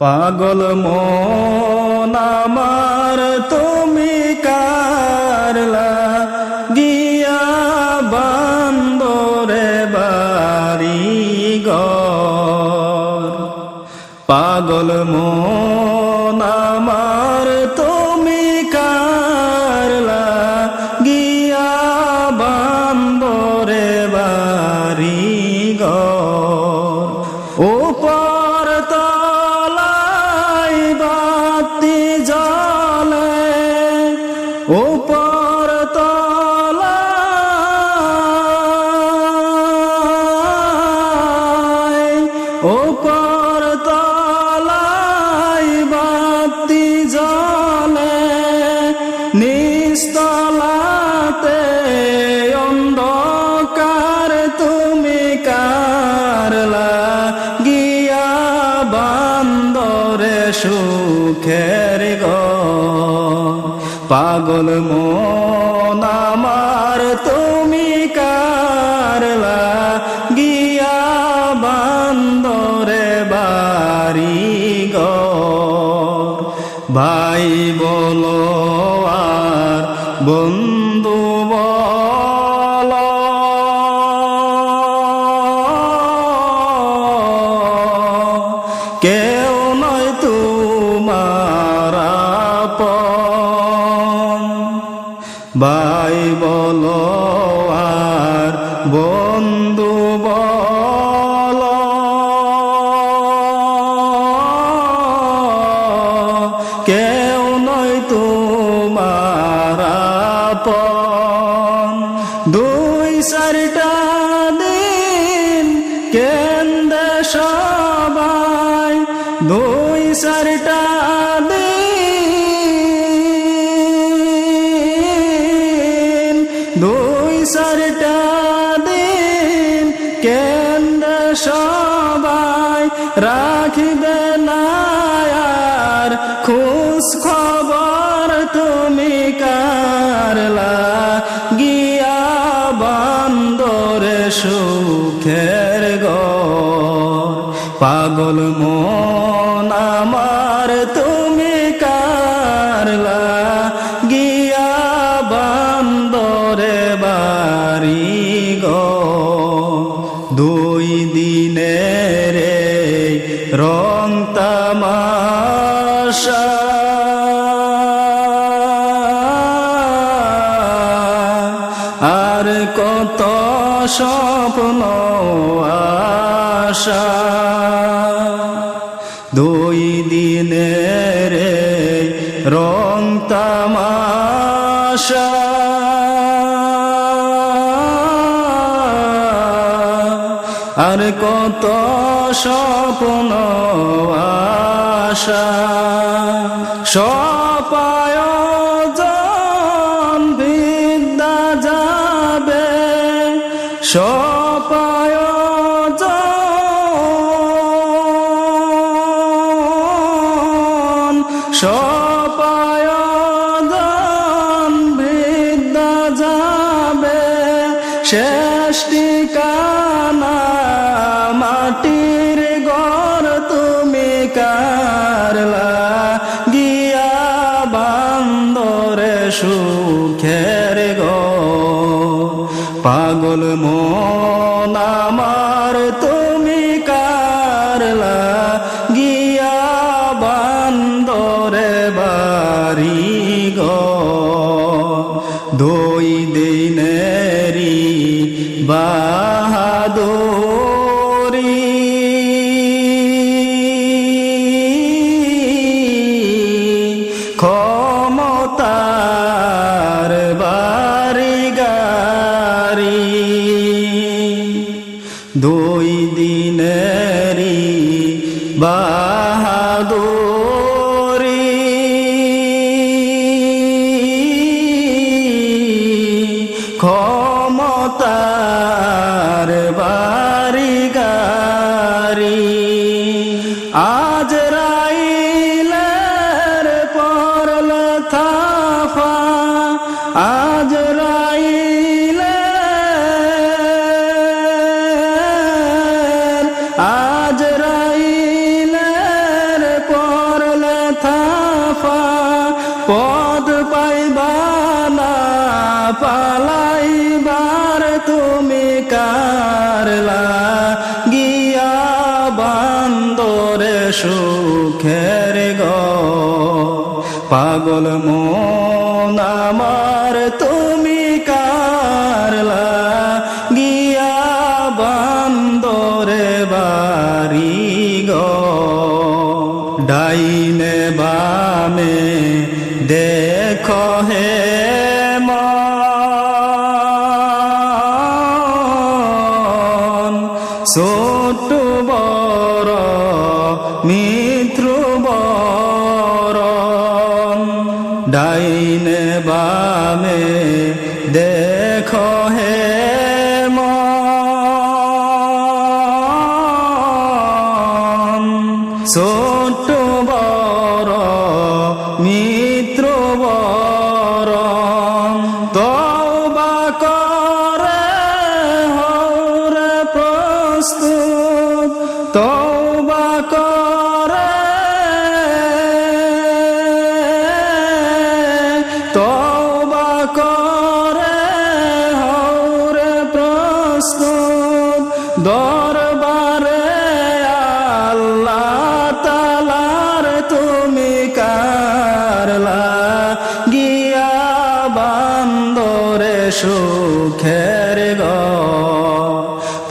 পাগল মন আমার তুমি কারলা গিয়া বান্দরে বাড়ি গ পাগল মন সুখের গো। পাগল মন আমার, তুমি কারলা গিয়া বান্দরে বাড়ি গো? ভাই বলো আর বন্ধু বলো আপন। দুই চারটা দিন কেন্দ্রে সবাই দুই চারটা দিন। দুই চারটা দিন কেন্দ্রে সবাই রাখিবে না। পাগল মন আমার তুমি কারলা গিয়া বান্দরে বাড়ি গ? দুই দিনের রে তামাশা আর কত স্বপ্ন আশা সপায়োজন বিদ্যা যাবে সপায়োজন সপায়োজন বিদ্যা যাবে শেষ ঠিকানা মাটির ঘর তুমি কারলা, গিয়া বান্দরে সুখের গো। পাগল মন আমার তুমি কারলা, গিয়া বান্দরে বাড়ি গো। দুই দিনেরি বাহাদুরি। ক্ষমতার বাড়ি গাড়ি দুই দিনেরি বাহাদুরি খাফা পদ পাইবা না, পালাইবার তুমি কারলা। গিয়া বান্দরে সুখের গ। পাগল মন আমার তুমি কারলা। গিয়া বান্দরে বাড়ি গো। দেখো হে মন ছোট বড় মিত্র বড় ডাইনে বামে দেখো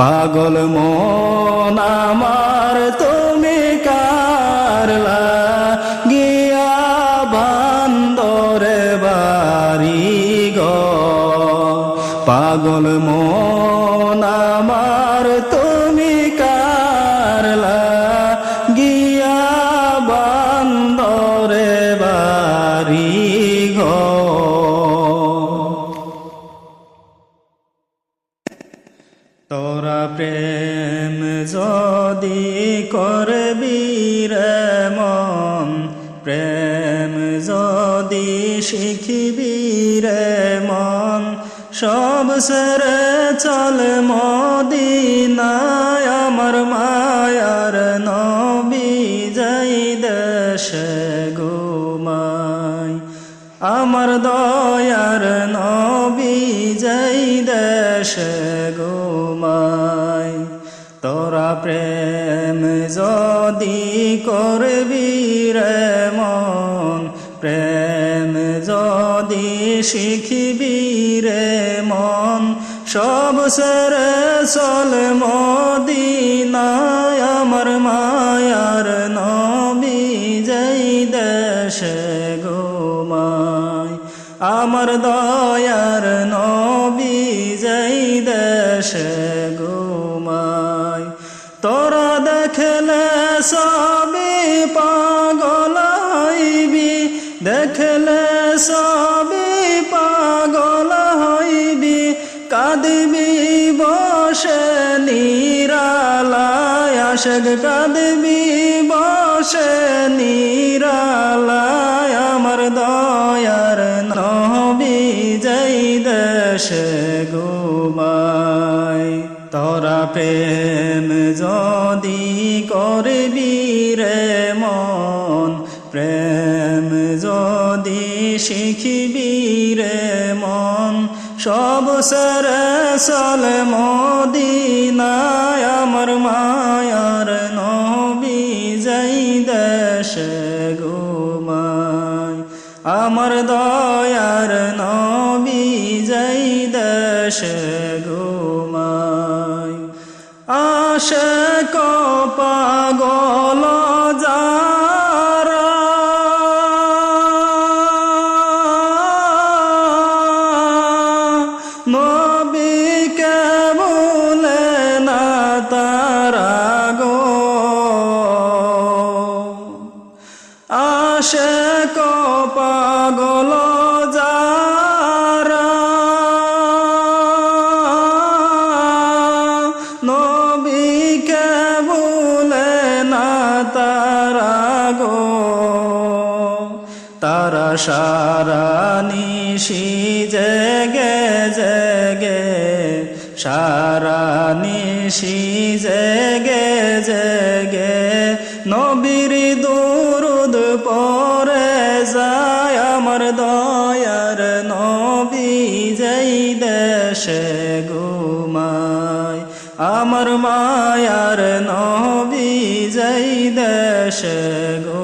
পাগল মন আমার তুমি কারলা গিয়া বান্দরে বাড়ি গ। পাগল মন করবি মন প্রেম যদি শিখিবি রে মন সব সেরে চল মদিনায়, আমার মায়ার নবী যাই দেশে ঘুমায় আমার দয়ার নবী যাই দেশে তোরা প্রেম যদি করবি রে মন, প্রেম যদি শিখিবি রে মন, সব সেরে চল মদিনায় আমার মায়ার নবী যাই দেশে ঘুমায়। আমার দয়ার নবী যাই দেশে সবই পাগল হইবি, কাঁদবি বসে, নিরালায় আশেক, কাঁদবি বসে, নিরালায় আমার দয়ার নবী যাই দেশে ঘুমায় তোরা প্রেম যদি করবি রে শিখিবি রে মন, সব সরে চল মদিনায়। আমার মায়ার নবী যাই দেশে আমার দয়ার নবী যাই দেশে ঘুমায়। আশে পাগল সারা নিশি জেগে জেগে সারা গে জেগে জেগে নবীর দুরুদ পরে যায় আমার দয়ার নবী যেই দেশে গুমায় আমার মায়ার নবী যেই দেশে গো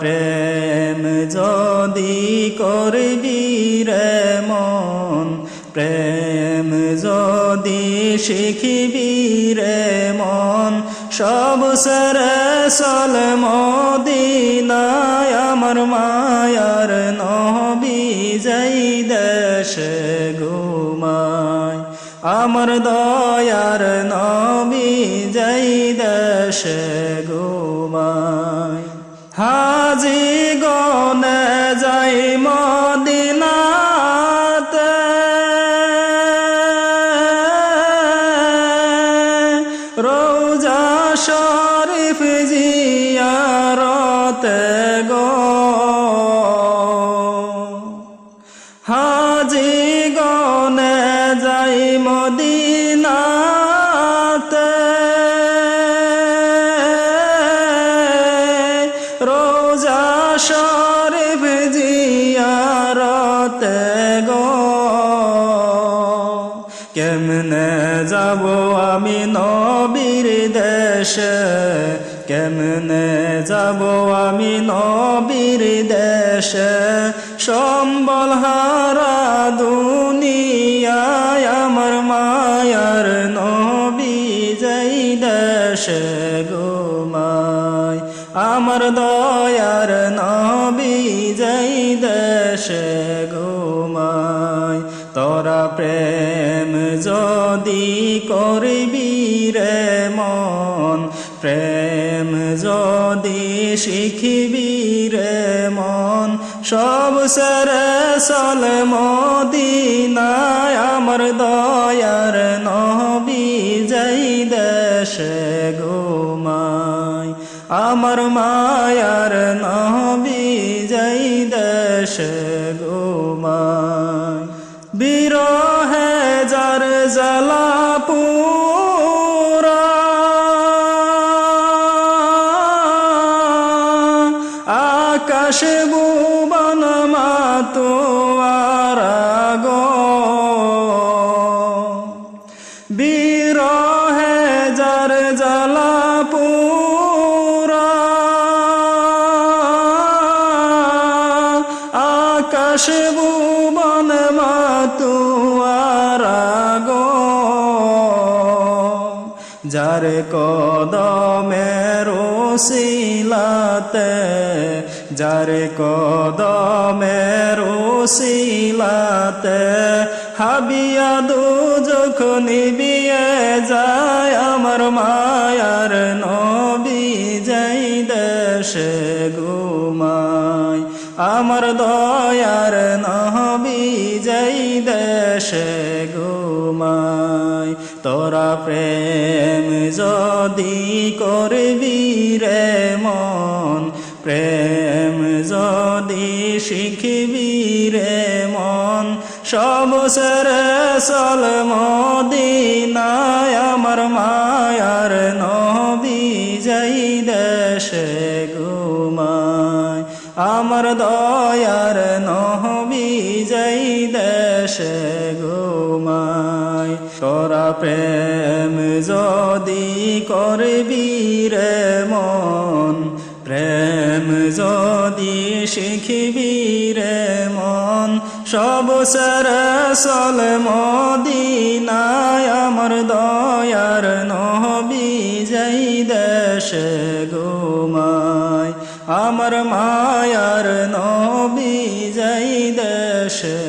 প্রেম যদি করবি রে মন, প্রেম যদি শিখিবি রে মন, সব সরে সল মদিনায় আমার মায়ার নবী যাই দেশে ঘুমায়। আমার দয়ার নবী যাই দেশে ঘুমায়। হাজি রোজা শরীফ জিয়ারতে গো। কেমনে যাব আমি নবীর দেশে? কেমনে যাব আমি নবীর দেশে? সম্বল হারা দুনিয়ায় আমার মায়ার নবী যাই দেশে ঘুমায় আমার দয়ার নবী যাই দেশে ঘুমায়, তোরা প্রেম যদি করবি রে মন, প্রেম যদি শিখিবি রে মন, সব সরে সল মদিনায় আমার দয়ার নবী আমার মায়ার নবী যাই দেশে যার কদমের শিলাতে হাবিয়া দু যখন বিয়ে যায় আমার মায়ার নবী যাই দেশে ঘুমায়। আমার দয়ার নবী যাই দেশে ঘুমায়। তোরা প্রেম যদি করবি রে মন, প্রেম শিখবি মন। সব সরে সল মদিনায়, আমার মায়ার নবী যাই দেশে ঘুমায়। আমার দয়ার নহবি যাই দেশে ঘুমায়। তোরা প্রেম যদি করবি রে মন, প্রেম যদি শিখিবি রে মন, সব সরসল মদিনায়। আমার দয়ার নহবি যাই দেশে গোমায় আমার মায়ার নবী যাই দেশে